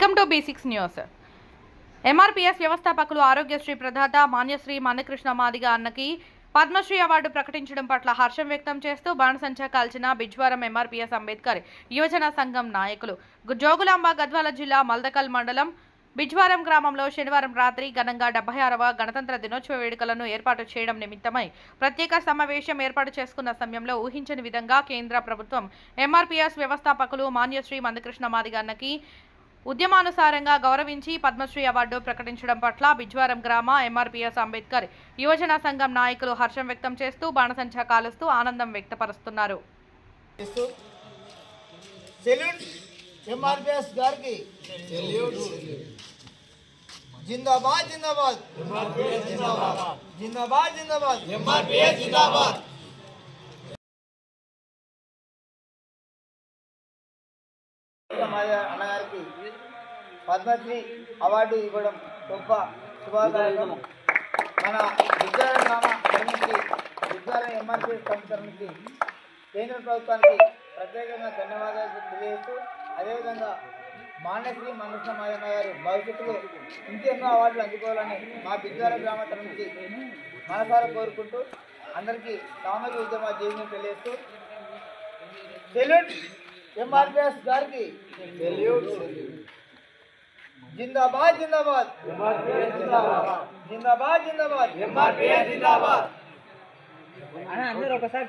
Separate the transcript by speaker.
Speaker 1: B six news. MRPS వ్యవస్థాపకులు ఆరోగ్యశ్రీ ప్రదాత మాన్యశ్రీ మన్నకృష్ణ మాదిగ అన్నకి పద్మశ్రీ అవార్డు ప్రకటించడం పట్ల హర్షం వ్యక్తం చేస్తూ బాణసంచా కాల్చిన బిజ్వారం ఎంఆర్పిఎస్ అంబేద్కర్ యువజన సంఘం నాయకులు. జోగులాంబ గద్వాల జిల్లా మల్దకల్ మండలం బిజ్వారం గ్రామంలో శనివారం రాత్రి ఘనంగా డెబ్బై ఆరవ గణతంత్ర దినోత్సవ వేడుకలను ఏర్పాటు చేయడం నిమిత్తమై ప్రత్యేక సమావేశం ఏర్పాటు చేసుకున్న సమయంలో ఊహించని విధంగా కేంద్ర ప్రభుత్వం ఎంఆర్పీఎస్ వ్యవస్థాపకులు మాన్యశ్రీ మందకృష్ణ మాదిగన్నకి ఉద్యమానుసారంగా గౌరవించి పద్మశ్రీ అవార్డు ప్రకటించడం పట్ల బిజ్వారం గ్రామ ఎంఆర్పీఎస్ అంబేద్కర్ యువజన సంఘం నాయకులు హర్షం వ్యక్తం చేస్తూ బాణసంచా కాలుస్తూ ఆనందం వ్యక్తపరుస్తున్నారు.
Speaker 2: చేస్తూ సెల్యూట్ ఎంఆర్పిఎస్ గారికి జిందాబాద్ జిందాబాద్. జిందాబాద్ జిందాబాద్. ఎంఆర్పిఎస్ జిందాబాద్. అన్నగారికి పద్మశ్రీ అవార్డు ఇవ్వడం గొప్ప శుభాకాంక్షలు. మన విద్యాలయ గ్రామ నుంచి విద్యాలయ ఎంఆర్పీ సంస్థ కేంద్ర ప్రభుత్వానికి ప్రత్యేకంగా ధన్యవాదాలు తెలియజేస్తూ అదేవిధంగా మాండశ్రీ మనృష్ణ గారు భవిష్యత్తులో ఇంకెన్నో అవార్డులు అందుకోవాలని మా విద్యాలయ గ్రామ తరఫు నుంచి మనసారా కోరుకుంటూ అందరికీ సామాజిక ఉద్యమ జీవితం తెలియజేస్తూ. సెల్యూట్! ఎంఆర్పిఎస్ గారికి జిందాబాద్ జిందాబాద్. జిందాబాద్ జిందాబాద్. జిందాబాద్. అందరూ ఒకసారి